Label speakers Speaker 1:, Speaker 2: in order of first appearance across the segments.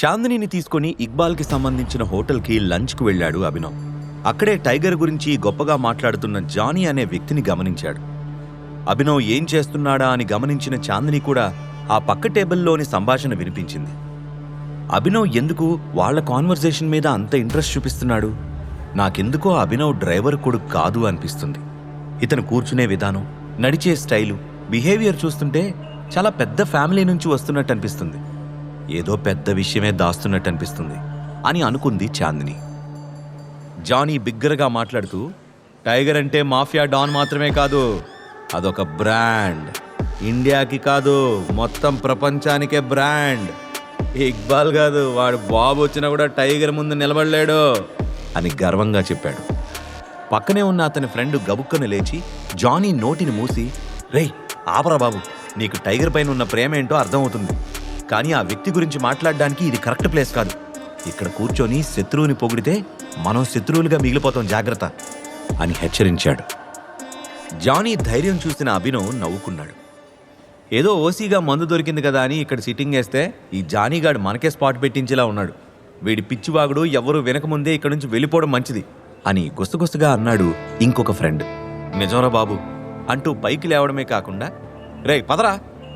Speaker 1: చాందినిని తీసుకుని ఇక్బాల్కి సంబంధించిన హోటల్కి లంచ్కు వెళ్ళాడు అభినవ్. అక్కడే టైగర్ గురించి గొప్పగా మాట్లాడుతున్న జానీ అనే వ్యక్తిని గమనించాడు. అభినవ్ ఏం చేస్తున్నాడా అని గమనించిన చాందిని కూడా ఆ పక్క టేబుల్లోని సంభాషణ వినిపించింది. అభినవ్ ఎందుకు వాళ్ళ కాన్వర్జేషన్ మీద అంత ఇంట్రెస్ట్ చూపిస్తున్నాడు? నాకెందుకో అభినవ్ డ్రైవర్ కొడుకు కాదు అనిపిస్తుంది. ఇతను కూర్చునే విధానం నడిచే స్టైలు బిహేవియర్ చూస్తుంటే చాలా పెద్ద ఫ్యామిలీ నుంచి వస్తున్నట్టు అనిపిస్తుంది. ఏదో పెద్ద విషయమే దాస్తున్నట్టు అనిపిస్తుంది అని అనుకుంది చాందిని. జానీ బిగ్గరగా మాట్లాడుతూ టైగర్ అంటే మాఫియా డాన్ మాత్రమే కాదు అదొక బ్రాండ్. ఇండియాకి కాదు మొత్తం ప్రపంచానికే బ్రాండ్. ఇక్బాల్ కాదు వాడు బాబు వచ్చినా కూడా టైగర్ ముందు నిలబడలేడు అని గర్వంగా చెప్పాడు. పక్కనే ఉన్న అతని ఫ్రెండ్ గబుక్కను లేచి జానీ నోటిని మూసి రేయ్ ఆపరా బాబు నీకు టైగర్ పైన ఉన్న ప్రేమ ఏంటో అర్థమవుతుంది. కానీ ఆ వ్యక్తి గురించి మాట్లాడడానికి ఇది కరెక్ట్ ప్లేస్ కాదు. ఇక్కడ కూర్చొని శత్రువుని పొగిడితే మనం శత్రువులుగా మిగిలిపోతాం జాగ్రత్త అని హెచ్చరించాడు. జానీ ధైర్యం చూసిన అభినవ్ నవ్వుకున్నాడు. ఏదో ఓసీగా మందు దొరికింది కదా అని ఇక్కడ సిట్టింగ్ వేస్తే ఈ జానీగాడు మనకే స్పాట్ పెట్టించేలా ఉన్నాడు. వీడి పిచ్చివాగుడు ఎవరు వెనకముందే ఇక్కడి నుంచి వెళ్ళిపోవడం మంచిది అని గుసగుసగా అన్నాడు ఇంకొక ఫ్రెండ్. నిజంరా బాబు అంటూ పైకి లేవడమే కాకుండా రేయ్ పదరా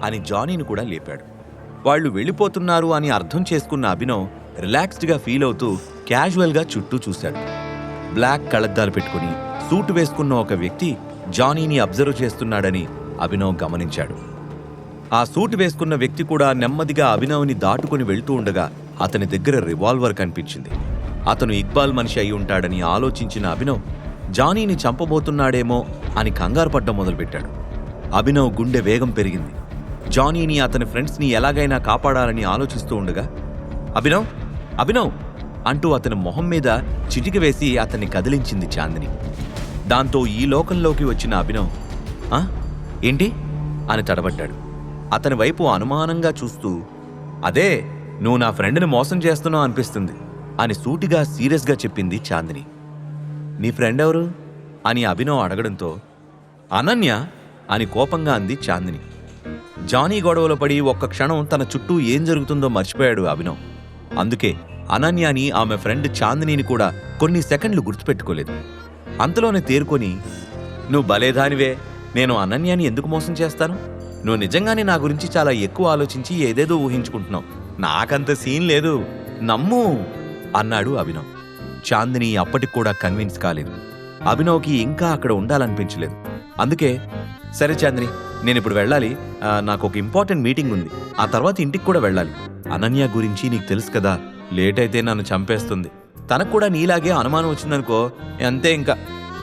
Speaker 1: అని జానీని కూడా లేపాడు. వాళ్ళు వెళ్ళిపోతున్నారు అని అర్థం చేసుకున్న అభినవ్ రిలాక్స్డ్గా ఫీల్ అవుతూ క్యాజువల్గా చుట్టూ చూశాడు. బ్లాక్ కళ్ళద్దాలు పెట్టుకుని సూట్ వేసుకున్న ఒక వ్యక్తి జానీని అబ్జర్వ్ చేస్తున్నాడని అభినవ్ గమనించాడు. ఆ సూట్ వేసుకున్న వ్యక్తి కూడా నెమ్మదిగా అభినవ్ని దాటుకుని వెళ్తూ ఉండగా అతని దగ్గర రివాల్వర్ కనిపించింది. అతను ఇక్బాల్ మనిషి అయి ఉంటాడని ఆలోచించిన అభినవ్ జానీని చంపబోతున్నాడేమో అని కంగారు పడ్డం మొదలుపెట్టాడు. అభినవ్ గుండె వేగం పెరిగింది. జానీని అతని ఫ్రెండ్స్ని ఎలాగైనా కాపాడాలని ఆలోచిస్తూ ఉండగా అభినవ్ అభినవ్ అంటూ అతని మొహం మీద చిటిక వేసి అతన్ని కదిలించింది చాందిని. దాంతో ఈ లోకంలోకి వచ్చిన అభినవ్ ఏంటి? అని తడబడ్డాడు. అతని వైపు అనుమానంగా చూస్తూ అదే నువ్వు నా ఫ్రెండ్ని మోసం చేస్తున్నావు అనిపిస్తుంది అని సూటిగా సీరియస్గా చెప్పింది చాందిని. నీ ఫ్రెండ్ ఎవరు? అని అభినవ్ అడగడంతో అనన్య అని కోపంగా అంది చాందిని. జానీ గొడవలో పడి ఒక్క క్షణం తన చుట్టూ ఏం జరుగుతుందో మర్చిపోయాడు అభినవ్. అందుకే అనన్యాని ఆమె ఫ్రెండ్ చాందినిని కూడా కొన్ని సెకండ్లు గుర్తుపెట్టుకోలేదు. అంతలోనే తేరుకొని నువ్వు బలేదానివే నేను అనన్యాని ఎందుకు మోసం చేస్తాను? నువ్వు నిజంగానే నా గురించి చాలా ఎక్కువ ఆలోచించి ఏదేదో ఊహించుకుంటున్నావు. నాకంత సీన్ లేదు నమ్ము అన్నాడు అభినవ్. చాందిని అప్పటికి కూడా కన్విన్స్ కాలేదు. అభినవ్కి ఇంకా అక్కడ ఉండాలనిపించలేదు. అందుకే సరే చాందిని నేను ఇప్పుడు వెళ్ళాలి. ఆ, నాకు ఒక ఇంపార్టెంట్ మీటింగ్ ఉంది. ఆ తర్వాత ఇంటికి కూడా వెళ్ళాలి. అనన్య గురించి నీకు తెలుసు కదా. లేట్ అయితే నన్ను చంపేస్తుంది. తనకు కూడా నీలాగే అనుమానం వచ్చిందనుకో అంతే ఇంకా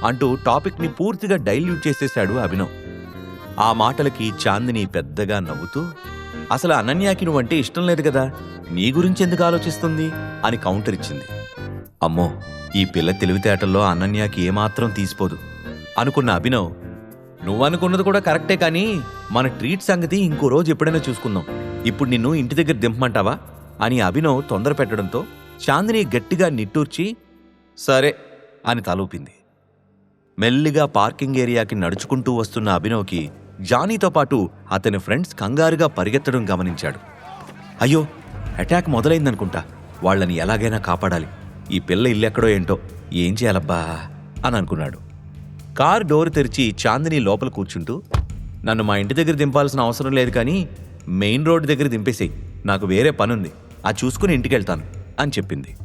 Speaker 1: అంటూ టాపిక్ని పూర్తిగా డైల్యూట్ చేసేశాడు అభినవ్. ఆ మాటలకి చాందిని పెద్దగా నవ్వుతూ అసలు అనన్యాకి నువ్వంటే ఇష్టం లేదు కదా. నీ గురించి ఎందుకు ఆలోచిస్తుంది? అని కౌంటర్ ఇచ్చింది. అమ్మో ఈ పిల్ల తెలివితేటల్లో అనన్యాకి ఏమాత్రం తీసిపోదు. అనుకున్న అభినవ్ నువ్వనుకున్నది కూడా కరెక్టే కానీ మన ట్రీట్ సంగతి ఇంకో రోజు ఎప్పుడైనా చూసుకుందాం. ఇప్పుడు నిన్ను ఇంటి దగ్గర దింపమంటావా? అని అభినవ్ తొందర పెట్టడంతో చాందిని గట్టిగా నిట్టూర్చి సరే అని తలూపింది. మెల్లిగా పార్కింగ్ ఏరియాకి నడుచుకుంటూ వస్తున్న అభినవ్కి జానీతో పాటు అతని ఫ్రెండ్స్ కంగారుగా పరిగెత్తడం గమనించాడు. అయ్యో అటాక్ మొదలైందనుకుంటా. వాళ్ళని ఎలాగైనా కాపాడాలి. ఈ పిల్ల ఇల్లెక్కడో ఏంటో ఏం చేయాలబ్బా? అని అనుకున్నాడు. కార్ డోర్ తెరిచి చాందిని లోపల కూర్చుంటూ నన్ను మా ఇంటి దగ్గర దింపాల్సిన అవసరం లేదు కానీ మెయిన్ రోడ్ దగ్గర దింపేసేయి. నాకు వేరే పనుంది. అది చూసుకుని ఇంటికి వెళ్తాను అని చెప్పింది.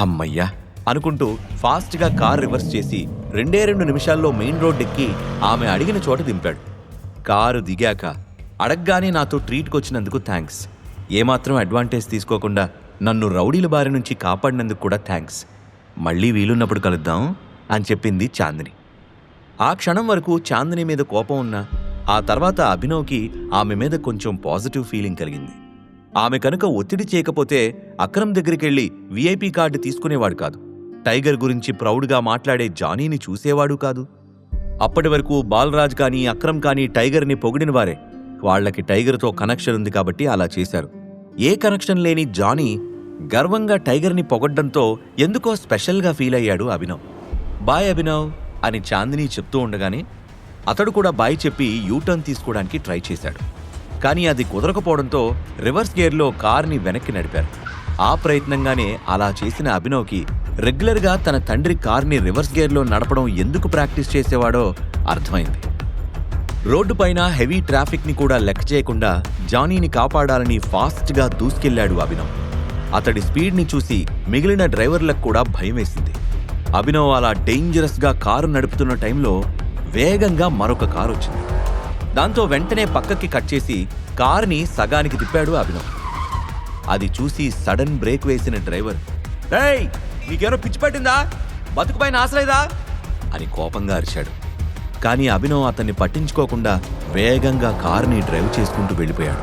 Speaker 1: అమ్మయ్యా అనుకుంటూ ఫాస్ట్గా కార్ రివర్స్ చేసి రెండే రెండు నిమిషాల్లో మెయిన్ రోడ్ ఎక్కి ఆమె అడిగిన చోట దింపాడు. కారు దిగాక అడగగానే నాతో ట్రీట్కి వచ్చినందుకు థ్యాంక్స్ ఏమాత్రం అడ్వాంటేజ్ తీసుకోకుండా నన్ను రౌడీల బారి నుంచి కాపాడినందుకు కూడా థ్యాంక్స్ మళ్ళీ వీలున్నప్పుడు కలుద్దాం అని చెప్పింది చాందిని. ఆ క్షణం వరకు చాందిని మీద కోపం ఉన్నా ఆ తర్వాత అభినవ్కి ఆమె మీద కొంచెం పాజిటివ్ ఫీలింగ్ కలిగింది. ఆమె కనుక ఒత్తిడి చేయకపోతే అక్రమ్ దగ్గరికెళ్ళి వీఐపీ కార్డు తీసుకునేవాడు కాదు. టైగర్ గురించి ప్రౌడ్గా మాట్లాడే జానీని చూసేవాడు కాదు. అప్పటి వరకు బాలరాజ్ కానీ అక్రమ్ కానీ టైగర్ని పొగిడిన వారే. వాళ్ళకి టైగర్తో కనెక్షన్ ఉంది కాబట్టి అలా చేశారు. ఏ కనెక్షన్ లేని జానీ గర్వంగా టైగర్ని పొగడ్డంతో ఎందుకో స్పెషల్గా ఫీల్ అయ్యాడు అభినవ్. బాయ్ అభినవ్. అని చాందిని చెప్తూ ఉండగానే అతడు కూడా బాయ్ చెప్పి యూటర్న్ తీసుకోవడానికి ట్రై చేశాడు. కానీ అది కుదరకపోవడంతో రివర్స్ గేర్లో కార్ని వెనక్కి నడిపారు. ఆ ప్రయత్నంగానే అలా చేసిన అభినవ్కి రెగ్యులర్గా తన తండ్రి కార్ని రివర్స్ గేర్లో నడపడం ఎందుకు ప్రాక్టీస్ చేసేవాడో అర్థమైంది. రోడ్డు పైన హెవీ ట్రాఫిక్ని కూడా లెక్క చేయకుండా జానీని కాపాడాలని ఫాస్ట్గా దూసుకెళ్ళాడు అభినవ్. అతడి స్పీడ్ని చూసి మిగిలిన డ్రైవర్లకు కూడా భయం వేసింది అభినవ్ అలా డేంజరస్గా కారు నడుపుతున్న టైంలో వేగంగా మరొక కారు వచ్చింది. దాంతో వెంటనే పక్కకి కట్ చేసి కారుని సగానికి తిప్పాడు అభినవ్. అది చూసి సడన్ బ్రేక్ వేసిన డ్రైవర్ రేయ్ నీకేమో పిచ్చి పట్టిందా? బతుకుపైన ఆశలేదా అని కోపంగా అరిచాడు. కానీ అభినవ్ అతన్ని పట్టించుకోకుండా వేగంగా కారుని డ్రైవ్ చేసుకుంటూ వెళ్ళిపోయాడు.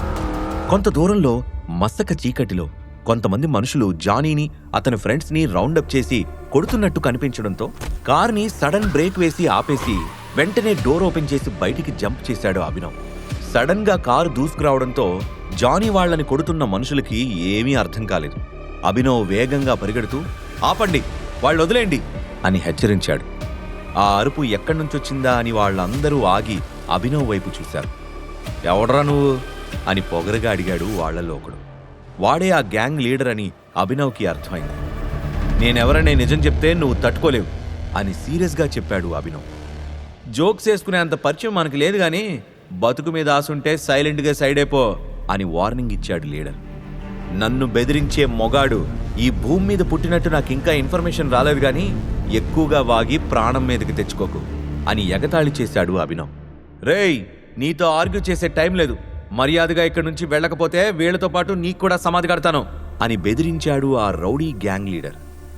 Speaker 1: కొంత దూరంలో మసక చీకటిలో కొంతమంది మనుషులు జానీని అతని ఫ్రెండ్స్ని రౌండప్ చేసి కొడుతున్నట్టు కనిపించడంతో కార్ని సడన్ బ్రేక్ వేసి ఆపేసి వెంటనే డోర్ ఓపెన్ చేసి బయటికి జంప్ చేశాడు అభినవ్. సడన్గా కారు దూసుకురావడంతో జానీ వాళ్ళని కొడుతున్న మనుషులకి ఏమీ అర్థం కాలేదు. అభినవ్ వేగంగా పరిగెడుతూ ఆపండి వాళ్ళు వదిలేండి అని హెచ్చరించాడు. ఆ అరుపు ఎక్కడి నుంచొచ్చిందా అని వాళ్ళందరూ ఆగి అభినవ్ వైపు చూశారు. ఎవడ్రా నువ్వు? అని పొగరగా అడిగాడు వాళ్ళలో ఒకడు. వాడే ఆ గ్యాంగ్ లీడర్ అని అభినవ్కి అర్థమైంది. నేనెవరనే నిజం చెప్తే నువ్వు తట్టుకోలేవు అని సీరియస్గా చెప్పాడు అభినవ్. జోక్స్ వేసుకునే అంత పరిచయం మనకు లేదు కానీ బతుకు మీద ఆసుంటే సైలెంట్గా సైడ్ అయిపో అని వార్నింగ్ ఇచ్చాడు లీడర్. నన్ను బెదిరించే మొగాడు ఈ భూమి మీద పుట్టినట్టు నాకు ఇంకా ఇన్ఫర్మేషన్ రాలేదు కానీ ఎక్కువగా వాగి ప్రాణం మీదకి తెచ్చుకోకు అని ఎగతాళి చేశాడు అభినవ్. రేయ్ నీతో ఆర్గ్యూ చేసే టైం లేదు. మర్యాదగా ఇక్కడి నుంచి వెళ్ళకపోతే వీళ్ళతో పాటు నీకు కూడా సమాధి కడతాను అని బెదిరించాడు ఆ రౌడీ గ్యాంగ్ లీడర్.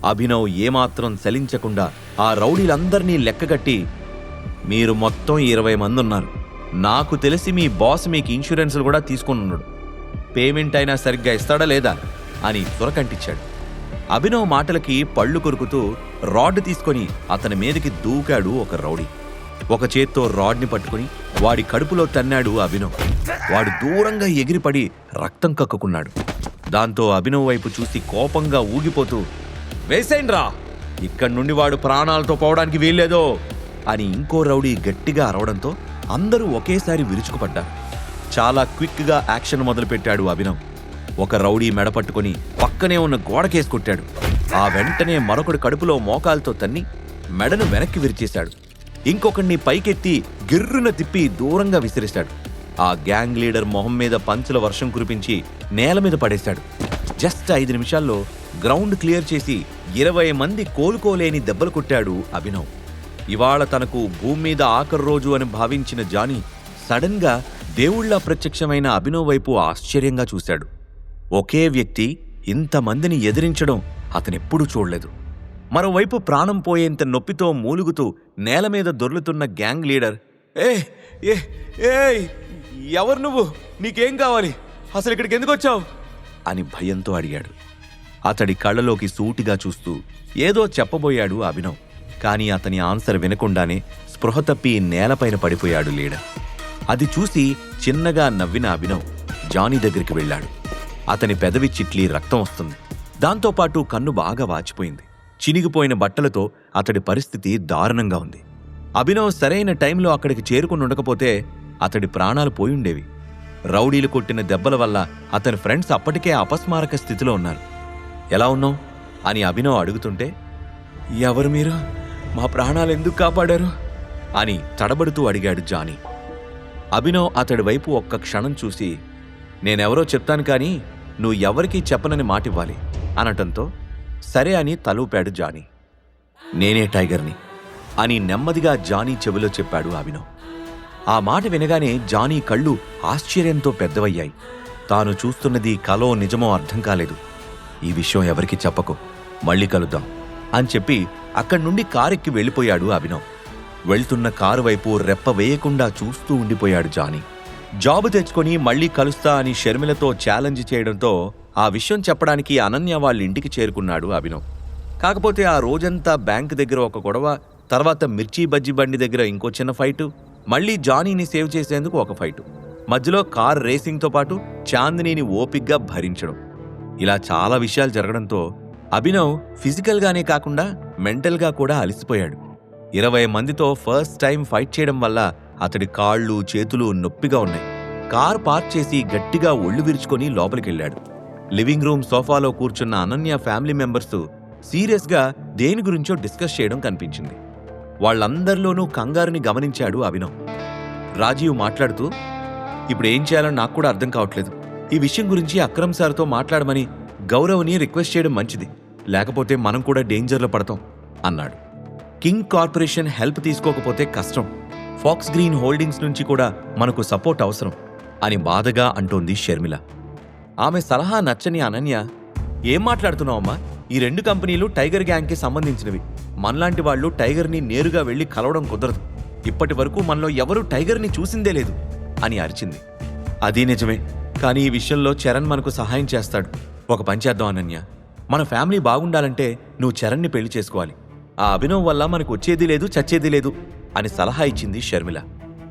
Speaker 1: అభినవ్ ఏమాత్రం చలించకుండా ఆ రౌడీలందరినీ లెక్కగట్టి మీరు మొత్తం ఇరవై మంది ఉన్నారు నాకు తెలిసి మీ బాస్ మీకు ఇన్సూరెన్స్లు కూడా తీసుకుని ఉన్నాడు పేమెంట్ అయినా సరిగ్గా ఇస్తాడా లేదా? అని తురకంటిచ్చాడు అభినవ్ మాటలకి పళ్ళు కొరుకుతూ రాడ్ తీసుకొని అతని మీదకి దూకాడు ఒక రౌడీ. ఒక చేత్తో రాడ్ని పట్టుకుని వాడి కడుపులో తన్నాడు అభినవ్. వాడు దూరంగా ఎగిరిపడి రక్తం కక్కుకున్నాడు. దాంతో అభినవ్ వైపు చూసి కోపంగా ఊగిపోతూ వేసేయండ్రా ఇక్కడి నుండి వాడు ప్రాణాలతో పోవడానికి వీల్లేదో అని ఇంకో రౌడీ గట్టిగా అరవడంతో అందరూ ఒకేసారి విరుచుకుపడ్డారు. చాలా క్విక్గా యాక్షన్ మొదలుపెట్టాడు అభినవ్. ఒక రౌడీ మెడ పట్టుకొని పక్కనే ఉన్న గోడకేసి కొట్టాడు. ఆ వెంటనే మరొకడు కడుపులో మోకాలతో తన్ని మెడను వెనక్కి విరిచేశాడు. ఇంకొకడిని పైకెత్తి గిర్రున తిప్పి దూరంగా విసిరేశాడు. ఆ గ్యాంగ్ లీడర్ మొహం మీద పంచుల వర్షం కురిపించి నేల మీద పడేశాడు. జస్ట్ ఐదు నిమిషాల్లో గ్రౌండ్ క్లియర్ చేసి ఇరవై మంది కోలుకోలేని దెబ్బలు కొట్టాడు అభినవ్. ఇవాళ తనకు భూమి మీద ఆఖరి రోజు అని భావించిన జానీ సడన్గా దేవుళ్ళ ప్రత్యక్షమైన అభినవ్ వైపు ఆశ్చర్యంగా చూశాడు. ఒకే వ్యక్తి ఇంతమందిని ఎదిరించడం అతనెప్పుడూ చూడలేదు. మరోవైపు ప్రాణం పోయేంత నొప్పితో మూలుగుతూ నేల మీద దొర్లుతున్న గ్యాంగ్ లీడర్. ఏ ఏ ఏయ్ ఎవరు నువ్వు? నీకేం కావాలి? అసలు ఇక్కడికి ఎందుకు వచ్చావు? అని భయంతో అడిగాడు. అతడి కళ్ళలోకి సూటిగా చూస్తూ ఏదో చెప్పబోయాడు అభినవ్. కానీ అతని ఆన్సర్ వినకుండానే స్పృహ తప్పి నేలపైన పడిపోయాడు లీడర్. అది చూసి చిన్నగా నవ్విన అభినవ్ జానీ దగ్గరికి వెళ్ళాడు. అతని పెదవి చిట్లి రక్తం వస్తుంది. దాంతోపాటు కన్ను బాగా వాచిపోయింది. చినిగిపోయిన బట్టలతో అతడి పరిస్థితి దారుణంగా ఉంది. అభినవ్ సరైన టైంలో అక్కడికి చేరుకుని ఉండకపోతే అతడి ప్రాణాలు పోయుండేవి. రౌడీలు కొట్టిన దెబ్బల వల్ల అతని ఫ్రెండ్స్ అప్పటికే అపస్మారక స్థితిలో ఉన్నారు. ఎలా ఉన్నావు? అని అభినవ్ అడుగుతుంటే ఎవరు మీరు? మా ప్రాణాలు ఎందుకు కాపాడారు? అని తడబడుతూ అడిగాడు జానీ. అభినవ్ అతడి వైపు ఒక్క క్షణం చూసి నేనెవరో చెప్తాను కానీ నువ్వు ఎవరికీ చెప్పనని మాటివ్వాలి అనటంతో సరే అని తలూపాడు జానీ. నేనే టైగర్ని అని నెమ్మదిగా జానీ చెవిలో చెప్పాడు అభినవ్. ఆ మాట వినగానే జానీ కళ్ళు ఆశ్చర్యంతో పెద్దవయ్యాయి. తాను చూస్తున్నది కలో నిజమో అర్థం కాలేదు. ఈ విషయం ఎవరికి చెప్పకు. మళ్ళీ కలుద్దాం అని చెప్పి అక్కడి నుండి కారెక్కి వెళ్ళిపోయాడు అభినవ్. వెళ్తున్న కారు వైపు రెప్ప వేయకుండా చూస్తూ ఉండిపోయాడు జానీ. జాబు తెచ్చుకొని మళ్ళీ కలుస్తా అని షర్మిలతో ఛాలెంజ్ చేయడంతో ఆ విషయం చెప్పడానికి అనన్య వాళ్ళ ఇంటికి చేరుకున్నాడు అభినవ్. కాకపోతే ఆ రోజంతా బ్యాంక్ దగ్గర ఒక గొడవ తర్వాత మిర్చి బజ్జి బండి దగ్గర ఇంకో చిన్న ఫైటు మళ్ళీ జానీని సేవ్ చేసేందుకు ఒక ఫైటు మధ్యలో కార్ రేసింగ్తో పాటు చాందినీని ఓపిగ్గా భరించడం. ఇలా చాలా విషయాలు జరగడంతో అభినవ్ ఫిజికల్గానే కాకుండా మెంటల్గా కూడా అలసిపోయాడు. ఇరవై మందితో ఫస్ట్ టైం ఫైట్ చేయడం వల్ల అతడి కాళ్ళు చేతులు నొప్పిగా ఉన్నాయి. కార్ పార్క్ చేసి గట్టిగా ఒళ్ళు విరుచుకొని లోపలికెళ్ళాడు. లివింగ్ రూమ్ సోఫాలో కూర్చున్న అనన్య ఫ్యామిలీ మెంబర్స్ సీరియస్గా దేని గురించో డిస్కస్ చేయడం కనిపించింది. వాళ్ళందరిలోనూ కంగారుని గమనించాడు అభినవ్. రాజీవ్ మాట్లాడుతూ ఇప్పుడు ఏం చేయాలో నాకు కూడా అర్థం కావట్లేదు. ఈ విషయం గురించి అక్రమ్ సార్తో మాట్లాడమని గౌరవ్ని రిక్వెస్ట్ చేయడం మంచిది. లేకపోతే మనం కూడా డేంజర్లో పడతాం అన్నాడు. కింగ్ కార్పొరేషన్ హెల్ప్ తీసుకోకపోతే కష్టం. ఫాక్స్ గ్రీన్ హోల్డింగ్స్ నుంచి కూడా మనకు సపోర్ట్ అవసరం అని బాధగా అంటోంది షర్మిల. ఆమె సలహా నచ్చని అనన్య ఏం మాట్లాడుతున్నావమ్మా? ఈ రెండు కంపెనీలు టైగర్ గ్యాంగ్కి సంబంధించినవి. మనలాంటి వాళ్ళు టైగర్ని నేరుగా వెళ్ళి కలవడం కుదరదు. ఇప్పటి వరకు మనలో ఎవరూ టైగర్ని చూసిందే లేదు అని అరిచింది. అది నిజమే. కానీ ఈ విషయంలో చరణ్ మనకు సహాయం చేస్తాడు. ఒక పని చేద్దాం అనన్య. మన ఫ్యామిలీ బాగుండాలంటే నువ్వు చరణ్ని పెళ్ళి చేసుకోవాలి. ఆ అభినవ్ వల్ల మనకు వచ్చేది లేదు చచ్చేది లేదు అని సలహా ఇచ్చింది షర్మిల.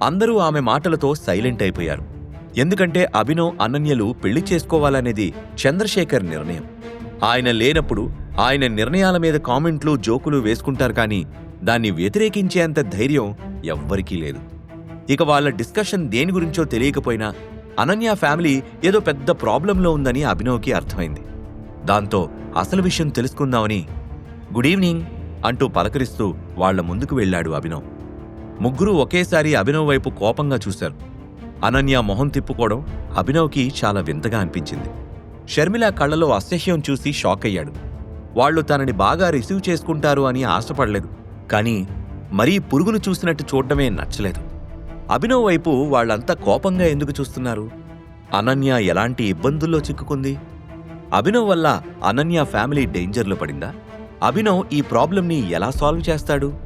Speaker 1: అందరూ ఆమె మాటలతో సైలెంట్ అయిపోయారు. ఎందుకంటే అభినవ్ అనన్యలు పెళ్ళి చేసుకోవాలనేది చంద్రశేఖర్ నిర్ణయం. ఆయన లేనప్పుడు ఆయన నిర్ణయాల మీద కామెంట్లు జోకులు వేసుకుంటారు కానీ దాన్ని వ్యతిరేకించేంత ధైర్యం ఎవ్వరికీ లేదు. ఇక వాళ్ళ డిస్కషన్ దేని గురించో తెలియకపోయినా అనన్య ఫ్యామిలీ ఏదో పెద్ద ప్రాబ్లంలో ఉందని అభినవ్కి అర్థమైంది. దాంతో అసలు విషయం తెలుసుకుందామని గుడ్ ఈవినింగ్ అంటూ పలకరిస్తూ వాళ్ళ ముందుకు వెళ్ళాడు అభినవ్. ముగ్గురు ఒకేసారి అభినవ్ వైపు కోపంగా చూశారు. అనన్య మొహం తిప్పుకోవడం అభినవ్కి చాలా వింతగా అనిపించింది. షర్మిల కళ్ళలో అసహ్యం చూసి షాక్ అయ్యాడు. వాళ్ళు తనని బాగా రిసీవ్ చేసుకుంటారు అని ఆశపడలేదు కానీ మరీ పురుగును చూసినట్టు చూడటమే నచ్చలేదు. అభినవ్ వైపు వాళ్ళంతా కోపంగా ఎందుకు చూస్తున్నారు? అనన్య ఎలాంటి ఇబ్బందుల్లో చిక్కుకుంది? అభినవ్ వల్ల అనన్య ఫ్యామిలీ డేంజర్లో పడిందా? అభినవ్ ఈ ప్రాబ్లంని ఎలా సాల్వ్ చేస్తాడు?